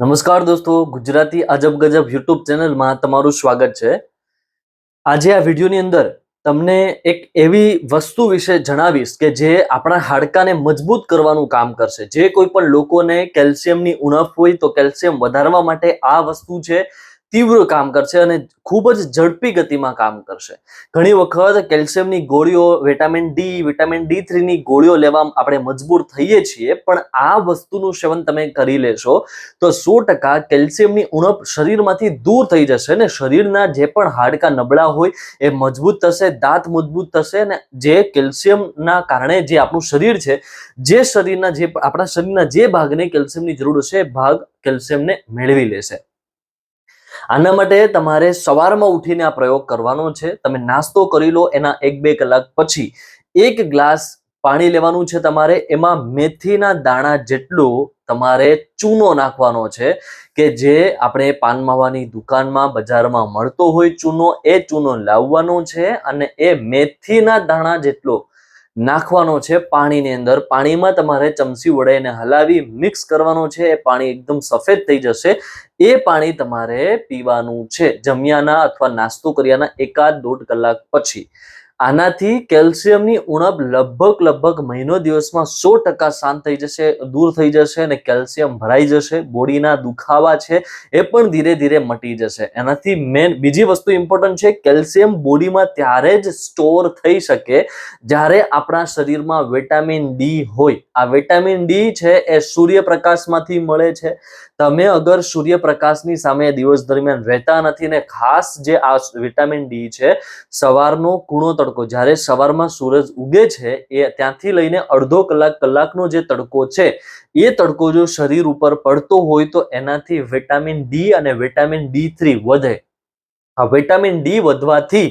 નમસ્કાર દોસ્તો, ગુજરાતી અજબ ગજબ યુટ્યુબ ચેનલમાં તમારું સ્વાગત છે. આજે આ વિડીયોની અંદર તમને એક એવી વસ્તુ વિશે જણાવીશ કે જે આપણા હાડકાને મજબૂત કરવાનું કામ કરશે. જે કોઈ પણ લોકોને કેલ્શિયમની ઉણપ હોય તો કેલ્શિયમ વધારવા માટે આ વસ્તુ છે. તીવ્ર કામ કરશે અને ખૂબ જ ઝડપી ગતિમાં કામ કરશે. ઘણી વખત કેલ્શિયમની ગોળીઓ, વિટામિન ડી વિટામિન ડી થ્રીની ગોળીઓ લેવા આપણે મજબૂર થઈએ છીએ, પણ આ વસ્તુનું સેવન તમે કરી લેશો તો સો ટકા કેલ્શિયમની ઉણપ શરીરમાંથી દૂર થઈ જશે ને શરીરના જે પણ હાડકા નબળા હોય એ મજબૂત થશે, દાંત મજબૂત થશે ને જે કેલ્શિયમના કારણે જે આપણું શરીર છે, જે શરીરના જે આપણા શરીરના જે ભાગને કેલ્શિયમની જરૂર છે એ ભાગ કેલ્શિયમને મેળવી લેશે. આના માટે તમારે સવારમાં ઉઠીને આ પ્રયોગ કરવાનો છે. તમે નાસ્તો કરી લો એના એક બે કલાક પછી. એક ગ્લાસ પાણી લેવાનું છે તમારે. એમાં મેથીના દાણા જેટલું તમારે ચૂનો નાખવાનો છે કે જે આપણે પાન માવાની દુકાનમાં બજારમાં મળતો હોય ચૂનો, એ ચૂનો લાવવાનો છે અને એ મેથીના દાણા જેટલો નાખવાનો છે પાણીની અંદર. પાણીમાં તમારે ચમચી વડે એને હલાવી મિક્સ કરવાનો છે. એ પાણી એકદમ સફેદ થઈ જશે. એ પાણી તમારે પીવાનું છે જમ્યાના અથવા નાસ્તો કર્યાના એકાદ દોઢ કલાક પછી. આનાથી કેલ્શિયમની ઉણપ લગભગ લગભગ મહિનો દિવસમાં સો ટકા શાંત થઈ જશે, દૂર થઈ જશે અને કેલ્શિયમ ભરાઈ જશે, બોડીના દુખાવા છે એ પણ ધીરે ધીરે મટી જશે. એનાથી મેન બીજી વસ્તુ ઇમ્પોર્ટન્ટ છે, કેલ્શિયમ બોડીમાં ત્યારે જ સ્ટોર થઈ શકે જ્યારે આપણા શરીરમાં વિટામિન ડી હોય. આ વિટામિન ડી છે એ સૂર્યપ્રકાશમાંથી મળે છે. તમે અગર સૂર્યપ્રકાશની સામે દિવસ દરમિયાન રહેતા નથી ને ખાસ જે આ વિટામિન ડી છે, સવારનો કૂણો તડકો. જ્યારે સવારમાં સૂરજ ઉગે છે, એ ત્યાંથી લઈને અડધો કલાક કલાકનો જે તડકો છે, એ તડકો જો શરીર ઉપર પડતો હોય તો એનાથી વિટામિન ડી અને વિટામિન ડી થ્રી વધે. આ વિટામિન ડી વધવાથી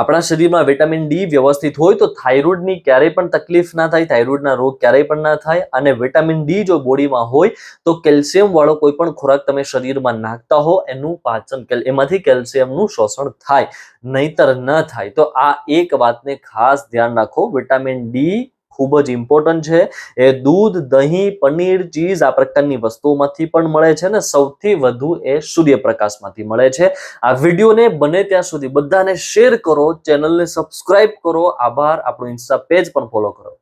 આપણા શરીરમાં વિટામિન ડી વ્યવસ્થિત હોય તો થાઇરોઇડની ક્યારેય પણ તકલીફ ના થાય થાઇરોઇડના રોગ ક્યારેય પણ ના થાય અને વિટામિન ડી જો બોડીમાં હોય તો કેલ્શિયમ વાળો કોઈ પણ ખોરાક તમે શરીરમાં નાખતા હો, એનું પાચન એમાંથી કેલ્શિયમનું શોષણ થાય, નહીતર ન થાય. તો આ એક વાતને ખાસ ધ્યાન રાખો વિટામિન ડી ખૂબ જ ઇમ્પોર્ટન્ટ છે. એ દૂધ, દહીં, પનીર, ચીઝ આ પ્રકારની વસ્તુઓમાંથી પણ મળે છે ને સૌથી વધુ એ સૂર્યપ્રકાશમાંથી મળે છે. આ વિડીયોને બને ત્યાં સુધી બધાને શેર કરો, ચેનલને સબસ્ક્રાઇબ કરો. આભાર. આપણું ઇન્સ્ટા પેજ પણ ફોલો કરો.